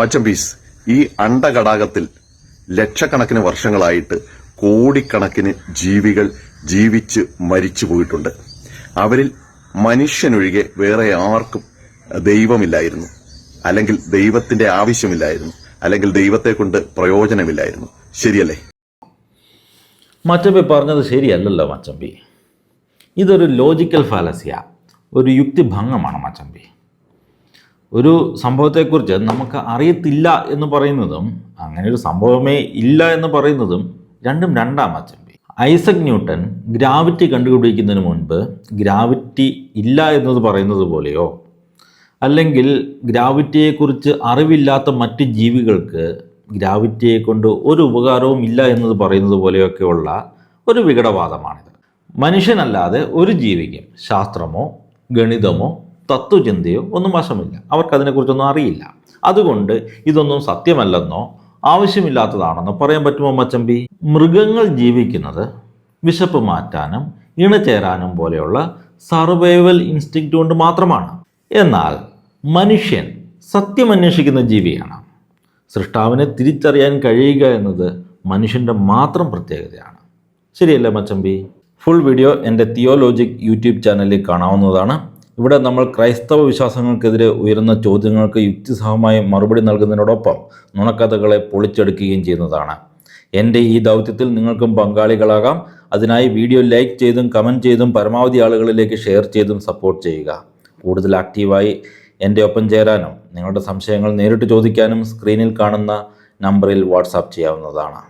മച്ചമ്പീസ് ഈ അണ്ടകടാകത്തിൽ ലക്ഷക്കണക്കിന് വർഷങ്ങളായിട്ട് കോടിക്കണക്കിന് ജീവികൾ ജീവിച്ച് മരിച്ചു പോയിട്ടുണ്ട്. അവരിൽ മനുഷ്യനൊഴികെ വേറെ ആർക്കും ദൈവമില്ലായിരുന്നു. അല്ലെങ്കിൽ ദൈവത്തിന്റെ ആവശ്യമില്ലായിരുന്നു. അല്ലെങ്കിൽ ദൈവത്തെ കൊണ്ട് പ്രയോജനമില്ലായിരുന്നു. ശരിയല്ലേ? മച്ചമ്പി പറഞ്ഞത് ശരിയല്ലല്ലോ മച്ചമ്പി. ഇതൊരു ലോജിക്കൽ ഫാലസിയ ഒരു യുക്തിഭംഗമാണ് മച്ചമ്പി. ഒരു സംഭവത്തെക്കുറിച്ച് നമുക്ക് അറിയത്തില്ല എന്ന് പറയുന്നതും അങ്ങനെ ഒരു സംഭവമേ ഇല്ല എന്ന് പറയുന്നതും രണ്ടും രണ്ടാം ഐസക് ന്യൂട്ടൺ ഗ്രാവിറ്റി കണ്ടുപിടിക്കുന്നതിന് മുൻപ് ഗ്രാവിറ്റി ഇല്ല എന്നത് പറയുന്നത് പോലെയോ? അല്ലെങ്കിൽ ഗ്രാവിറ്റിയെക്കുറിച്ച് അറിവില്ലാത്ത മറ്റ് ജീവികൾക്ക് ഗ്രാവിറ്റിയെ കൊണ്ട് ഒരു ഉപകാരവും ഇല്ല എന്നത് പറയുന്നത് പോലെയൊക്കെയുള്ള ഒരു വികടവാദമാണിത് മനുഷ്യനല്ലാതെ ഒരു ജീവിക്കും ശാസ്ത്രമോ ഗണിതമോ തത്വചിന്തയോ ഒന്നും വശമില്ല. അവർക്കതിനെക്കുറിച്ചൊന്നും അറിയില്ല. അതുകൊണ്ട് ഇതൊന്നും സത്യമല്ലെന്നോ ആവശ്യമില്ലാത്തതാണെന്നോ പറയാൻ പറ്റുമോ മച്ചമ്പി മൃഗങ്ങൾ ജീവിക്കുന്നത് വിശപ്പ് മാറ്റാനും ഇണചേരാനും പോലെയുള്ള സർവൈവൽ ഇൻസ്റ്റിങ്ക്റ്റ് കൊണ്ട് മാത്രമാണ്. എന്നാൽ മനുഷ്യൻ സത്യം അന്വേഷിക്കുന്ന ജീവിയാണ്. സൃഷ്ടാവിനെ തിരിച്ചറിയാൻ കഴിയുക എന്നത് മനുഷ്യന്റെ മാത്രം പ്രത്യേകതയാണ്. ശരിയല്ലേ മച്ചമ്പി ഫുൾ വീഡിയോ എന്റെ തിയോലോജിക് യൂട്യൂബ് ചാനലിൽ കാണാവുന്നതാണ്. ഇവിടെ നമ്മൾ ക്രൈസ്തവ വിശ്വാസങ്ങൾക്കെതിരെ ഉയരുന്ന ചോദ്യങ്ങൾക്ക് യുക്തിസഹമായി മറുപടി നൽകുന്നതിനോടൊപ്പം നുണക്കഥകളെ പൊളിച്ചെടുക്കുകയും ചെയ്യുന്നതാണ്. എന്റെ ഈ ദൗത്യത്തിൽ നിങ്ങൾക്കും പങ്കാളികളാകാം. അതിനായി വീഡിയോ ലൈക്ക് ചെയ്തും കമന്റ് ചെയ്തും പരമാവധി ആളുകളിലേക്ക് ഷെയർ ചെയ്തും സപ്പോർട്ട് ചെയ്യുക. കൂടുതൽ ആക്റ്റീവായി എന്റെ ഒപ്പം ചേരാനും നിങ്ങളുടെ സംശയങ്ങൾ നേരിട്ട് ചോദിക്കാനും സ്ക്രീനിൽ കാണുന്ന നമ്പറിൽ വാട്സാപ്പ് ചെയ്യാവുന്നതാണ്.